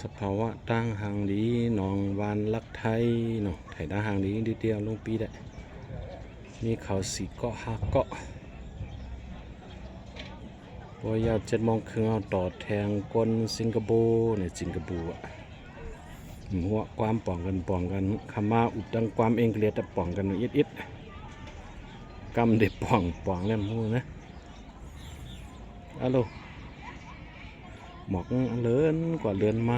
สภาวะตั้งหางดีหนองวานลักไทยเนาะไถด้าหางดีดีเดียวลงปีได้มีเขาสีเกาะห้าเกาะพอยาวเจ็ดโมงครึ่งเอาต่อแทงก้นสิงคโปร์เนี่ยสิงคโปร์อะหัวความป่องกันป่องกันคำมาอุดดังความเองเกลียดแต่ป่องกันอิดอิดกำเด็บป่องป่องแล้วมูนะอะโล หมอกเลินกว่าเลือนมา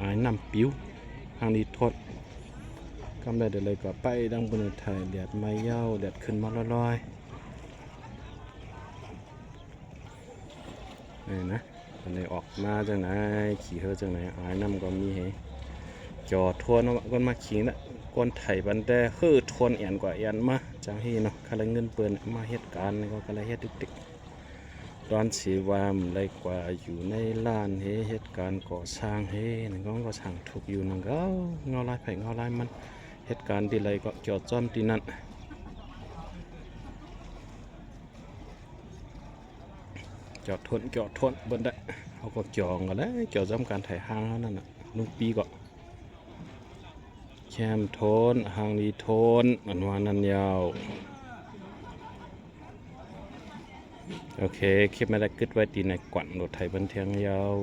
อายน้ำปิ้วทางนี้ทดกำได้เดี๋ยวเลยก็ไปดังบนไทยแดดไม่เย้าแดดขึ้นมาลอยๆนี่นะอันนี้ออกมาจังไหนขี่เฮอจังไหนอายน้ำก็มีให้จอทวนก้นมาขี่นะก้นไถบันแต่คือทวนเอียนกว่าเอียนมาจังฮีเนาะคาละเงินเปิ้นมาเหตุการณ์ก็กะละเฮ็ดติก ตอนสีวามไรกว่าอยู่ในลานเฮเหตุการณ์ก่อสร้างเฮนั่นก็ก็สั่งถูกอยู่นั่นก็เงาลายไผ่เงาลายมันเหตุการณ์ที่ไรก็จอดจอมที่นั่นจอดทนจอดทนบนได้เขาก็จองกันแล้วจอดจอมการถ่ายห้างนั่นน่ะลุงปีก็แคมโทนหางดีโทนอันวานันยาว โอเค คลิปม่ได้กึดไว้ตีในกวนรถไทยบันเทียงยาว